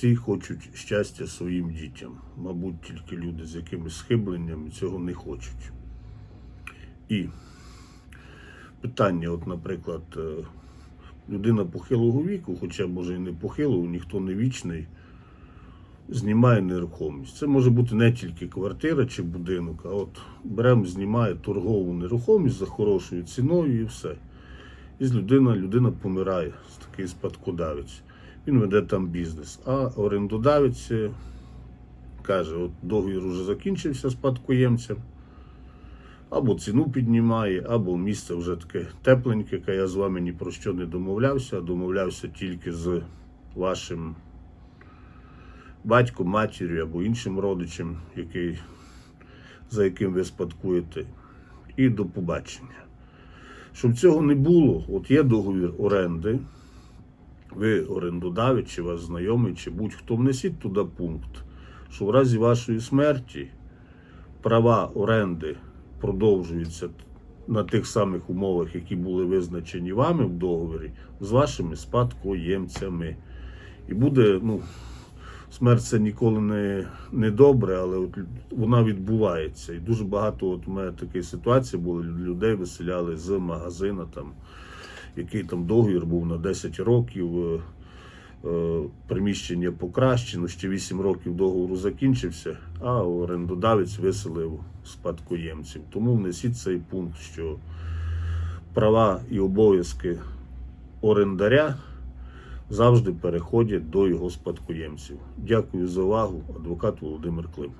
всі хочуть щастя своїм дітям. Мабуть, тільки люди з якимись схибленнями цього не хочуть. І питання, от, наприклад, е, людина похилого віку, хоча може і не похилого, ніхто не вічний, знімає нерухомість. Це може бути не тільки квартира чи будинок, а от беремо, знімає торгову нерухомість за хорошою ціною і все. І людина, людина помирає, такий спадкодавець. Він веде там бізнес. А орендодавець е, каже, от договір уже закінчився спадкоємцем, або ціну піднімає, або місце вже таке тепленьке, яке я з вами ні про що не домовлявся, а домовлявся тільки з вашим батьком, матір'ю або іншим родичем, який, за яким ви спадкуєте. І до побачення. Щоб цього не було, от є договір оренди, ви орендодавець, чи ваш знайомий, чи будь-хто внесіть туди пункт, що в разі вашої смерті права оренди продовжуються на тих самих умовах, які були визначені вами в договорі, з вашими спадкоємцями. І буде, ну, смерть це ніколи не, не добре, але от вона відбувається. І дуже багато от у мене такі ситуації були, людей виселяли з магазина, там, який там договір був на 10 років. е, е, Приміщення покращено, ще 8 років договору закінчився, а орендодавець виселив спадкоємців. Тому внесіть цей пункт, що права і обов'язки орендаря завжди переходять до його спадкоємців. Дякую за увагу. Адвокат Володимир Клим.